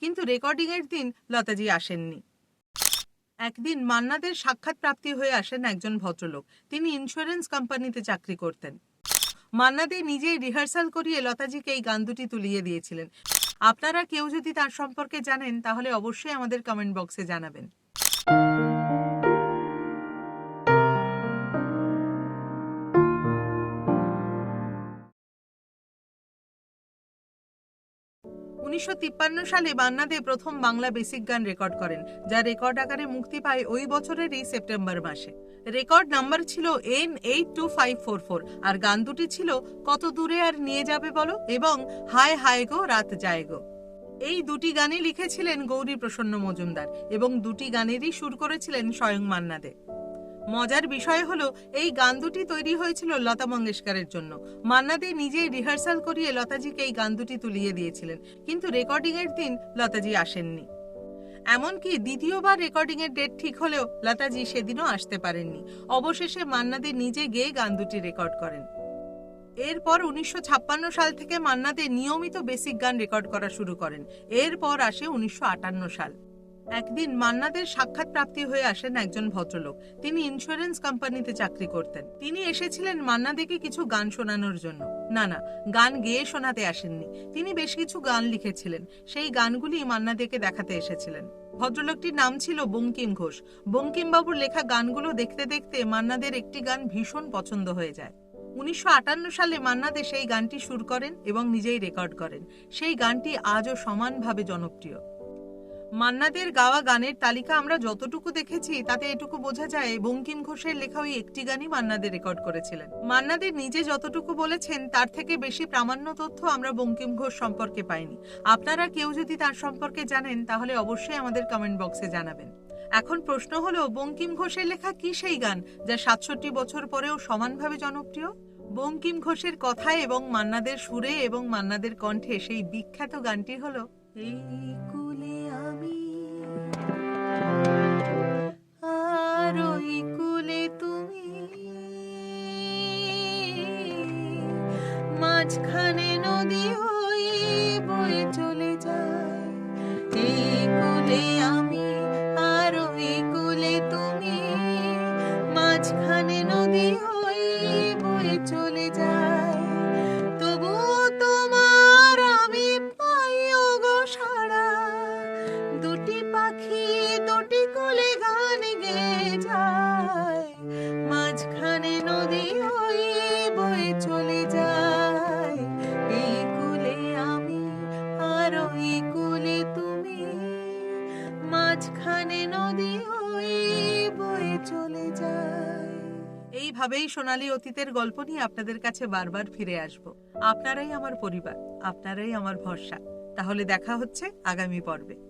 কিন্তু রেকর্ডিংয়ের দিন লতাজি আসেননি। একদিন মান্নাদের সাক্ষাৎ প্রাপ্তি হয়ে আসেন একজন ভদ্রলোক। তিনি ইন্স্যুরেন্স কোম্পানিতে চাকরি করতেন। মান্নাদে নিজেই রিহার্সাল করিয়ে লতাজিকে এই গান দুটি তুলিয়ে দিয়েছিলেন। আপনারা কেউ যদি তার সম্পর্কে জানেন, তাহলে অবশ্যই আমাদের কমেন্ট বক্সে জানাবেন। উনিশশো তিপ্পান্ন সালে বান্না দে প্রথম বাংলা বেসিক গান রেকর্ড করেন, যা রেকর্ড আকারে মুক্তি পায় ওই বছরেরই সেপ্টেম্বর মাসে। রেকর্ড নাম্বার ছিল N eight two five four four আর গান দুটি ছিল কত দূরে আর নিয়ে যাবে বলো? এবং হায় হায় গো, রাত যায় গো। এই দুটি গানই লিখেছিলেন গৌরী প্রসন্ন মজুমদার এবং দুটি গানেরই সুর করেছিলেন স্বয়ং মান্না দে মজার বিষয় হলো, এই গান দুটি তৈরি হয়েছিল লতা মঙ্গেশকরের জন্য। মান্না দে নিজেই রিহার্সাল করিয়ে লতাজিকে এই গান দুটি তুলিয়ে দিয়েছিলেন, কিন্তু রেকর্ডিং এর দিন লতাজি আসেননি। এমনকি দ্বিতীয়বার রেকর্ডিং এর ডেট ঠিক হলেও লতাজি সেদিনও আসতে পারেননি। অবশেষে মান্না দে নিজে গেয়ে গান দুটি রেকর্ড করেন। এরপর উনিশশো ছাপ্পান্ন সাল থেকে মান্না দে নিয়মিত বেসিক গান রেকর্ড করা শুরু করেন। এরপর আসে উনিশশো আটান্ন সাল। একদিন মান্নাদের সাক্ষাৎ প্রাপ্তি হয়ে আসেন একজন ভদ্রলোক। তিনি ইন্স্যুরেন্স কোম্পানিতে চাকরি করতেন। তিনি এসেছিলেন মান্নাদেকে কিছু গান শোনানোর জন্য। না না, গান গেয়ে শোনাতে আসেননি। তিনি বেশ কিছু গান লিখেছিলেন। সেই গানগুলি মান্নাদেকে দেখাতে এসেছিলেন। ভদ্রলোকটির নাম ছিল বঙ্কিম ঘোষ। বঙ্কিমবাবুর লেখা গানগুলো দেখতে দেখতে মান্নাদের একটি গান ভীষণ পছন্দ হয়ে যায়। উনিশশো আটান্ন সালে মান্নাদে সেই গানটি সুর করেন এবং নিজেই রেকর্ড করেন। সেই গানটি আজও সমানভাবে জনপ্রিয়। মান্নাদের গাওয়া গানের তালিকা আমরা যতটুকু দেখেছি, তাতে এটুকু বোঝা যায় বঙ্কিম ঘোষের লেখা ওই একটি গানই মান্নাদে রেকর্ড করেছিলেন। মান্নাদের নিজে যতটুকু বলেছেন, তার থেকে বেশি প্রামাণ্য তথ্য আমরা বঙ্কিম ঘোষ সম্পর্কে পাইনি। আপনারা কেউ যদি তার সম্পর্কে জানেন, তাহলে অবশ্যই আমাদের কমেন্ট বক্সে জানাবেন। এখন প্রশ্ন হলো, বঙ্কিম ঘোষের লেখা কি সেই গান, যা সাতষট্টি বছর পরেও সমানভাবে জনপ্রিয়? বঙ্কিম ঘোষের কথায় এবং মান্নাদের সুরে এবং মান্নাদের কণ্ঠে সেই বিখ্যাত গানটি হলো এই কুলে আমি। তুমি। মাঝখানে নদী মাঝখানে নদী ওই বয়ে চলে যায়। এইভাবেই সোনালি অতীতের গল্প নিয়ে আপনাদের কাছে বারবার ফিরে আসব। আপনারাই আমার পরিবার, আপনারাই আমার ভরসা। তাহলে দেখা হচ্ছে আগামী পর্বে।